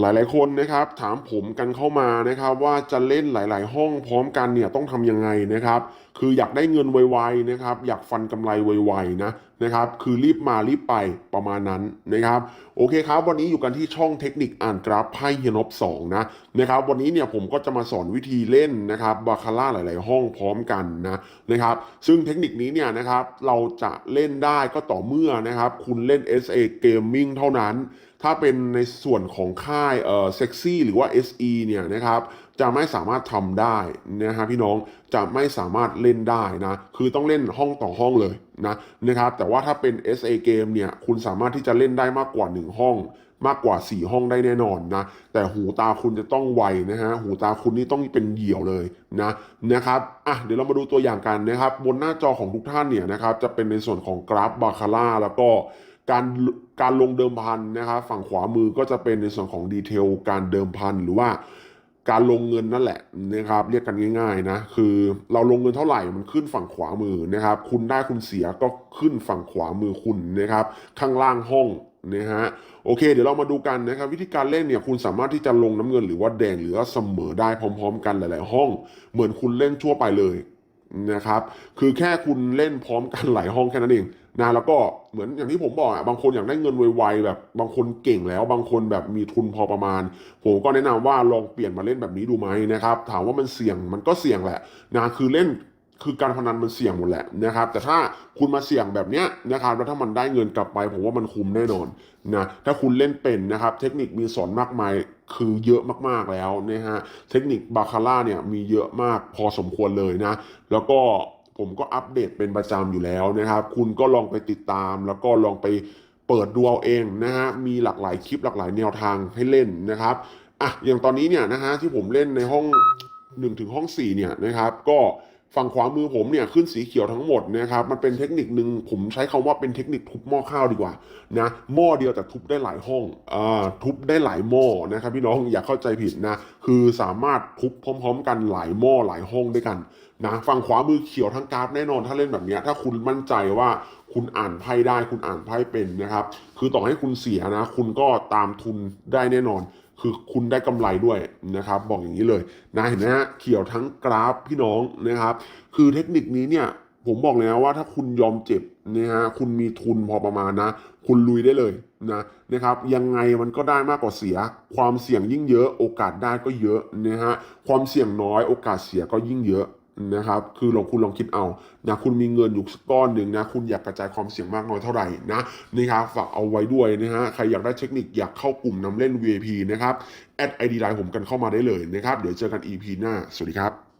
หลายๆคนนะครับถามผมกันเข้ามานะครับว่าจะเล่นหลาย ๆ ห้องพร้อมกันเนี่ยต้องทำยังไงนะครับ คืออยากได้เงินไวๆนะครับ อยากฟันกำไรไวๆนะนะครับ คือรีบมารีบไปประมาณนั้นนะครับ โอเคครับ วันนี้อยู่กันที่ช่องเทคนิคอ่านกราฟไพ่เฮียนบสองนะนะครับ วันนี้เนี่ยผมก็จะมาสอนวิธีเล่นนะครับบาคาร่าหลาย ๆ ห้องพร้อมกันนะนะครับ ซึ่งเทคนิคนี้เนี่ยนะครับเราจะเล่นได้ก็ต่อเมื่อนะครับ คุณเล่น SA Gaming เท่านั้น ถ้าเป็นในส่วนของค่ายเอ่อเซ็กซี่หรือว่า SE เนี่ยนะครับจะไม่สามารถทำได้นะฮะพี่น้องจะไม่สามารถเล่นได้นะคือต้องเล่นห้องต่อห้องเลยนะนะครับแต่ว่าถ้าเป็น SA Game เนี่ยคุณสามารถที่จะเล่นได้มากกว่า 1 ห้อง มากกว่า 4 ห้องได้แน่นอนนะแต่หูตาคุณจะต้องไวนะฮะหูตาคุณนี่ต้องเป็นเหยี่ยวเลยนะนะครับอะเดี๋ยวเรามาดูตัวอย่างกันนะครับบนหน้าจอของทุกท่านเนี่ยนะครับจะเป็นในส่วนของกราฟบาคาร่าแล้วก็ การการลงเดิมพันนะครับฝั่งขวามือก็จะเป็นในส่วนของดีเทลการเดิมพันหรือว่าการลงเงินนั่นแหละนะครับเรียกกันง่ายๆนะคือเราลงเงินเท่าไหร่มันขึ้นฝั่งขวามือนะครับ คุณได้คุณเสียก็ขึ้นฝั่งขวามือคุณนะครับ ข้างล่างห้องนะฮะโอเค เดี๋ยวเรามาดูกันนะครับ วิธีการเล่นเนี่ยคุณสามารถที่จะลงน้ำเงินหรือว่าแดงหรือว่าเสมอได้พร้อม ๆ กันหลายๆ ห้อง เหมือนคุณเล่นทั่วไปเลยนะครับ คือแค่คุณเล่นพร้อมกันหลายห้องแค่นั้นเอง นะแล้วก็เหมือนอย่างที่ผมบอกอะบางคนอยากได้เงินไวๆแบบ บางคนเก่งแล้ว บางคนแบบมีทุนพอประมาณ ผมก็แนะนำว่าลองเปลี่ยนมาเล่นแบบนี้ดูไหมนะครับ ถามว่ามันเสี่ยงมันก็เสี่ยงแหละนะคือเล่นคือการพนันมันเสี่ยงหมดแหละนะครับ แต่ถ้าคุณมาเสี่ยงแบบเนี้ยนะครับแล้วถ้ามันได้เงินกลับไป ผมว่ามันคุ้มแน่นอนนะถ้าคุณเล่นเป็นนะครับ เทคนิคมีสอนมากมายคือเยอะมากๆแล้วนะฮะเทคนิคบาคาร่าเนี่ยมีเยอะมากพอสมควรเลยนะ แล้วก็ ผมก็อัปเดตเป็นประจำอยู่แล้วนะครับ คุณก็ลองไปติดตาม แล้วก็ลองไปเปิดดูเอาเองนะฮะมีหลากหลายคลิปหลากหลายแนวทางให้เล่นนะครับอะอย่างตอนนี้เนี่ยนะฮะที่ผมเล่นในห้อง1ถึงห้อง4เนี่ยนะครับก็ ฝั่งขวามือผมเนี่ยขึ้นสีเขียวทั้งหมดนะครับมันเป็นเทคนิคหนึ่งผมใช้คำว่าเป็นเทคนิคทุบหม้อข้าวดีกว่านะหม้อเดียวแต่ทุบได้หลายห้องอ่าทุบได้หลายหม้อนะครับพี่น้องอย่าเข้าใจผิดนะคือสามารถทุบพร้อม ๆ กันหลายหม้อหลายห้องด้วยกันนะฝั่งขวามือเขียวทั้งกราฟแน่นอนถ้าเล่นแบบเนี้ยถ้าคุณมั่นใจว่าคุณอ่านไพ่ได้คุณอ่านไพ่เป็นนะครับ คือต่อให้คุณเสียนะ คุณก็ตามทุนได้แน่นอน คือคุณได้กำไรด้วยนะครับ บอกอย่างนี้เลยนะเห็นไหมฮะเขียวทั้งกราฟพี่น้องนะครับ คือเทคนิคนี้เนี่ยผมบอกเลยนะว่าถ้าคุณยอมเจ็บนะฮะคุณมีทุนพอประมาณนะ คุณลุยได้เลยนะนะครับ ยังไงมันก็ได้มากกว่าเสีย ความเสี่ยงยิ่งเยอะ โอกาสได้ก็เยอะนะฮะความเสี่ยงน้อยโอกาสเสียก็ยิ่งเยอะ นะครับ คือลองคุณลองคิดเอานะคุณมีเงินอยู่สักก้อนหนึ่งนะคุณอยากกระจายความเสี่ยงมากน้อยเท่าไหร่นะนี่ครับฝากเอาไว้ด้วยนะฮะใครอยากได้เทคนิคอยากเข้ากลุ่มนำเล่น VIP นะครับแอดไอดีไลน์ผมกันเข้ามาได้เลยนะครับ เดี๋ยวเจอกัน EP หน้า สวัสดีครับ